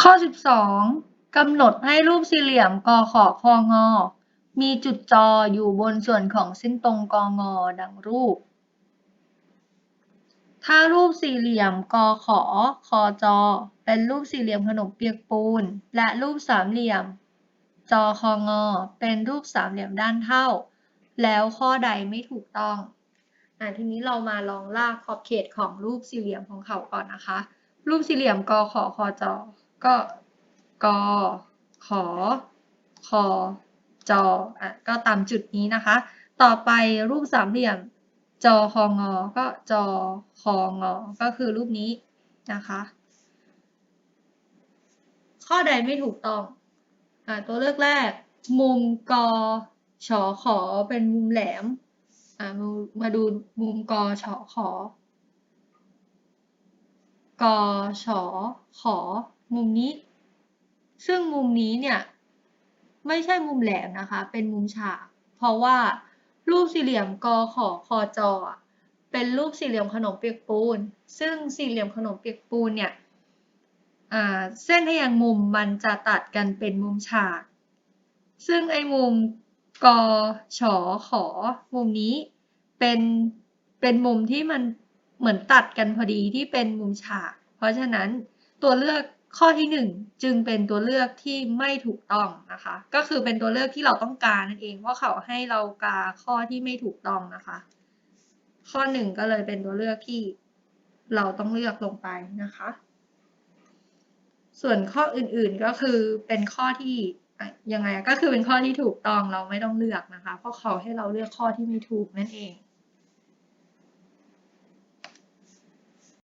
ข้อ 12 กำหนดให้รูปสี่เหลี่ยมกขคง มีจุดจออยู่บนส่วนของเส้นตรงกง ดังรูป ถ้ารูปสี่เหลี่ยมกขคจ เป็นรูปสี่เหลี่ยมขนมเปียกปูน และรูปสามเหลี่ยมจคง เป็นรูปสามเหลี่ยมด้านเท่า แล้วข้อใดไม่ถูกต้องอะทีนี้เรามาลองลากขอบเขตของรูปสี่เหลี่ยมของเขาก่อนนะคะ รูปสี่เหลี่ยมกขคจ ก็กขอคอจอะก็ตามจุดนี้นะคะ ต่อไปรูปสามเหลี่ยมจคองก็จคองก็คือรูปนี้นะคะ ข้อใดไม่ถูกต้องอ่าตัวเลือกแรก มุมกชอขอเป็นมุมแหลมอ่ามามาดูมุมกชอขอกชอขอ มุมนี้ ซึ่งมุมนี้เนี่ย ไม่ใช่มุมแหลมนะคะ เป็นมุมฉาก เพราะว่ารูปสี่เหลี่ยมกขอคอจอเป็นรูปสี่เหลี่ยมขนมเปียกปูน ซึ่งสี่เหลี่ยมขนมเปียกปูนเนี่ยเส้นทแยงมุมมันจะตัดกันเป็นมุมฉาก ซึ่งไอ้มุมกชอขอ มุมนี้เป็นเป็นมุมที่มันเหมือนตัดกันพอดีที่เป็นมุมฉาก เพราะฉะนั้นตัวเลือกข้อที่หนึ่งจึงเป็นตัวเลือกที่ไม่ถูกต้องนะคะ ก็คือเป็นตัวเลือกที่เราต้องการนั่นเองว่าเขาให้เรากาข้อที่ไม่ถูกต้องนะคะ ข้อหนึ่งก็เลยเป็นตัวเลือกที่เราต้องเลือกลงไปนะคะ ส่วนข้ออื่นๆก็คือเป็นข้อที่ยังไงก็คือเป็นข้อที่ถูกต้องเราไม่ต้องเลือกนะคะ เพราะเขาให้เราเลือกข้อที่ไม่ถูกนั่นเอง